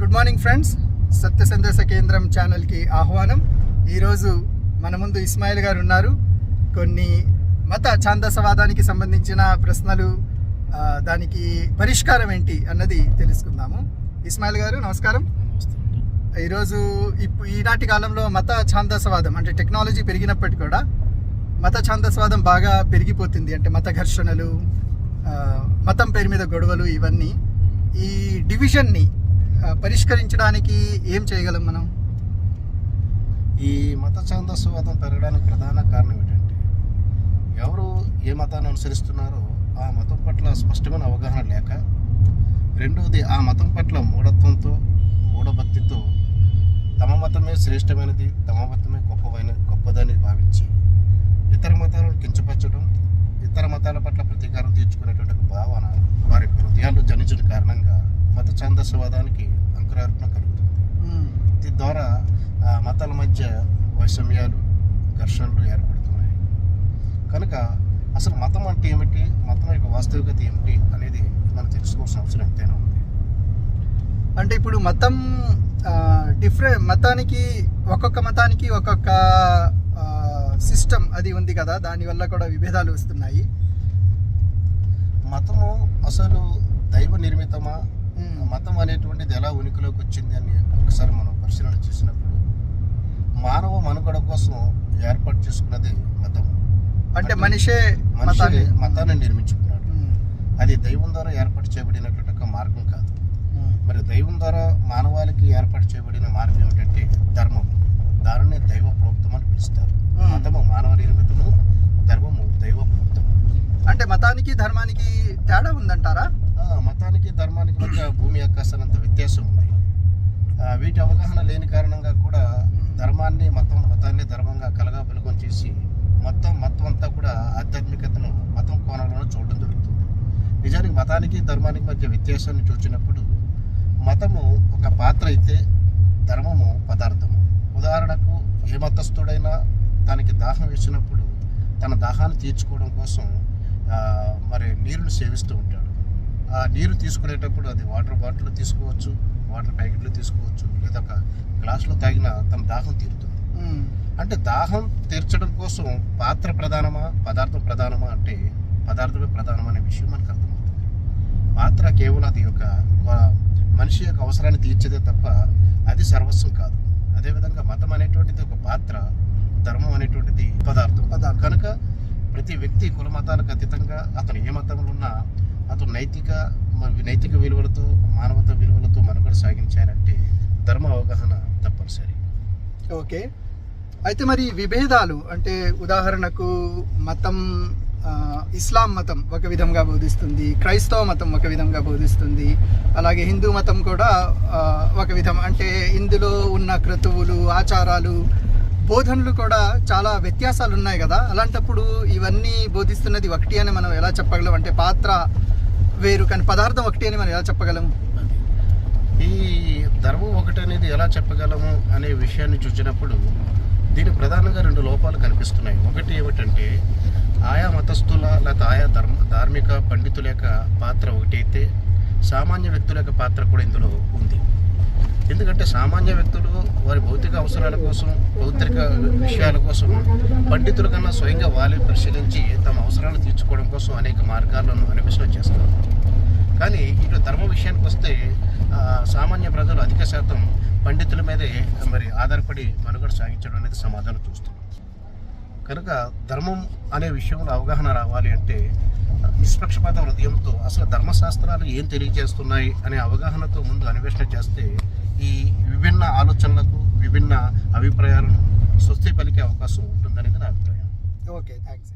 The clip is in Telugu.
గుడ్ మార్నింగ్ ఫ్రెండ్స్ సత్య సందేశ కేంద్రం ఛానల్కి ఆహ్వానం. ఈరోజు మన ముందు ఇస్మాయిల్ గారు ఉన్నారు. కొన్ని మత ఛాందసవాదానికి సంబంధించిన ప్రశ్నలు దానికి పరిష్కారం ఏంటి అన్నది తెలుసుకుందాము. ఇస్మాయిల్ గారు నమస్కారం. ఈరోజు ఈనాటి కాలంలో మత ఛాందసవాదం అంటే టెక్నాలజీ పెరిగినప్పటికీ కూడా మత ఛాందసవాదం బాగా పెరిగిపోతుంది. అంటే మత ఘర్షణలు మతం పేరు మీద గొడవలు ఇవన్నీ. ఈ డివిజన్ని పరిష్కరించడానికి ఏం చేయగలం మనం? ఈ మత ఛాందస్వాదం పెరగడానికి ప్రధాన కారణం ఏంటంటే ఎవరు ఏ మతాన్ని అనుసరిస్తున్నారో ఆ మతం పట్ల స్పష్టమైన అవగాహన లేక రెండవది ఆ మతం పట్ల మూఢత్వంతో మూఢభక్తితో తమ మతమే శ్రేష్టమైనది తమ మతమే గొప్పమైన గొప్పదని భావించి ఇతర మతాలను కించపరచడం ఇతర మతాల పట్ల ప్రతీకారం తీర్చుకునేటువంటి భావన వారి హృదయాల్లో జనించిన కారణంగా మత ఛాందస్వాదానికి అంకురార్పణ కలుగుతుంది. దీని ద్వారా ఆ, మతాల మధ్య వైషమ్యాలు ఘర్షణలు ఏర్పడుతున్నాయి. కనుక అసలు మతం అంటే ఏమిటి? మతం యొక్క వాస్తవికత ఏమిటి అనేది మనం తెలుసుకోవాల్సిన అవసరం ఎంతైనా ఉంది. అంటే ఇప్పుడు మతం డిఫరెంట్ మతానికి ఒక్కొక్క మతానికి ఒక్కొక్క సిస్టమ్ అది ఉంది కదా దానివల్ల కూడా విభేదాలు వస్తున్నాయి. మతము అసలు దైవ నిర్మితమా. మతం అనేటువంటిది ఎలా ఉనికిలోకి వచ్చింది అని ఒకసారి మనం పరిశీలన చేసినప్పుడు మానవ మనుగడ కోసం ఏర్పాటు చేసుకున్నది మతం అంటే మనిషే మనిషి మతాన్ని నిర్మించుకున్నాడు. అది దైవం ద్వారా ఏర్పాటు చేయబడినటువంటి ఒక మార్గం కాదు. మరి దైవం ద్వారా మానవాళికి ఏర్పాటు చేయబడిన మార్గం ఏమిటంటే ధర్మం దానిని దైవ ప్రోక్తం అని పిలుస్తారు. మతము మానవ నిర్మితము ధర్మము దైవ ప్రోక్తం అంటే మతానికి ధర్మానికి తేడా ఉందంటారా మతానికి ధర్మానికి మధ్య భూమి ఆకాశాలంత వ్యత్యాసం ఉంది వీటి అవగాహన లేని కారణంగా కూడా ధర్మాన్ని మతం మతాన్ని ధర్మంగా కలగా వెలుగం చేసి మొత్తం మతం అంతా కూడా ఆధ్యాత్మికతను మతం కోణంలోనే చూడడం జరుగుతుంది. నిజానికి మతానికి ధర్మానికి మధ్య వ్యత్యాసాన్ని చూసినప్పుడు మతము ఒక పాత్ర అయితే ధర్మము పదార్థము. ఉదాహరణకు ఏ మతస్థుడైనా తనకి దాహం వేసినప్పుడు తన దాహాన్ని తీర్చుకోవడం కోసం మరి నీరును సేవిస్తూ ఉంటాడు. ఆ నీరు తీసుకునేటప్పుడు అది వాటర్ బాటిల్ తీసుకోవచ్చు వాటర్ ప్యాకెట్లు తీసుకోవచ్చు లేదా ఒక గ్లాసులో తాగిన తన దాహం తీరుతుంది. అంటే దాహం తీర్చడం కోసం పాత్ర ప్రధానమా పదార్థం ప్రధానమా అంటే పదార్థమే ప్రధానమా అనే విషయం మనకు అర్థమవుతుంది పాత్ర కేవలం అది వ- మనిషి యొక్క అవసరాన్ని తీర్చేదే తప్ప అది సర్వస్వం కాదు అదేవిధంగా మతం అనేటువంటిది ఒక పాత్ర ధర్మం అనేటువంటిది పదార్థం పదార్థం. కనుక ప్రతి వ్యక్తి కుల మతాలకు అతీతంగా అతను ఏ మతంలో ఉన్నా అతను నైతిక మ- నైతిక విలువలతో మానవత విలువలతో మనుగడ సాగించాలంటే ధర్మ అవగాహన తప్పనిసరి. ఓకే. అయితే మరి విభేదాలు అంటే ఉదాహరణకు మతం ఇస్లాం మతం ఒక విధంగా బోధిస్తుంది క్రైస్తవ మతం ఒక విధంగా బోధిస్తుంది అలాగే హిందూ మతం కూడా ఒక విధం అంటే ఇందులో ఉన్న క్రతువులు ఆచారాలు బోధనలు కూడా చాలా వ్యత్యాసాలు ఉన్నాయి కదా. అలాంటప్పుడు ఇవన్నీ బోధిస్తున్నది ఒకటి అని మనం ఎలా చెప్పగలం? అంటే పాత్ర వేరు కానీ పదార్థం ఒకటి అని మనం ఎలా చెప్పగలము? ఈ ధర్మం ఒకటి అనేది ఎలా చెప్పగలము అనే విషయాన్ని చూసినప్పుడు దీని ప్రధానంగా రెండు లోపాలు కనిపిస్తున్నాయి. ఒకటి ఏమిటంటే ఆయా మతస్థుల లేకపోతే ఆయా ధర్మ ధార్మిక పండితుల యొక్క పాత్ర ఒకటి అయితే సామాన్య వ్యక్తుల యొక్క పాత్ర కూడా ఇందులో ఉంది. ఎందుకంటే సామాన్య వ్యక్తులు వారి భౌతిక అవసరాల కోసం భౌతిక విషయాల కోసం పండితుల కన్నా స్వయంగా వాళ్ళే పరిశీలించి అవసరాలు తీర్చుకోవడం కోసం అనేక మార్గాలను అన్వేషణ చేస్తారు కానీ ఇటు ధర్మ విషయానికి వస్తే సామాన్య ప్రజలు అధిక శాతం పండితుల మీదే మరి ఆధారపడి మనుగడ సాగించడం అనేది సమాధానం చూస్తుంది కనుక ధర్మం అనే విషయంలో అవగాహన రావాలి అంటే నిష్పక్షపాత హృదయంతో అసలు ధర్మశాస్త్రాలు ఏం తెలియజేస్తున్నాయి అనే అవగాహనతో ముందు అన్వేషణ చేస్తే ఈ విభిన్న ఆలోచనలకు విభిన్న అభిప్రాయాలను స్వస్తి పలికే అవకాశం ఉంటుందనేది నా అభిప్రాయం. Okay thanks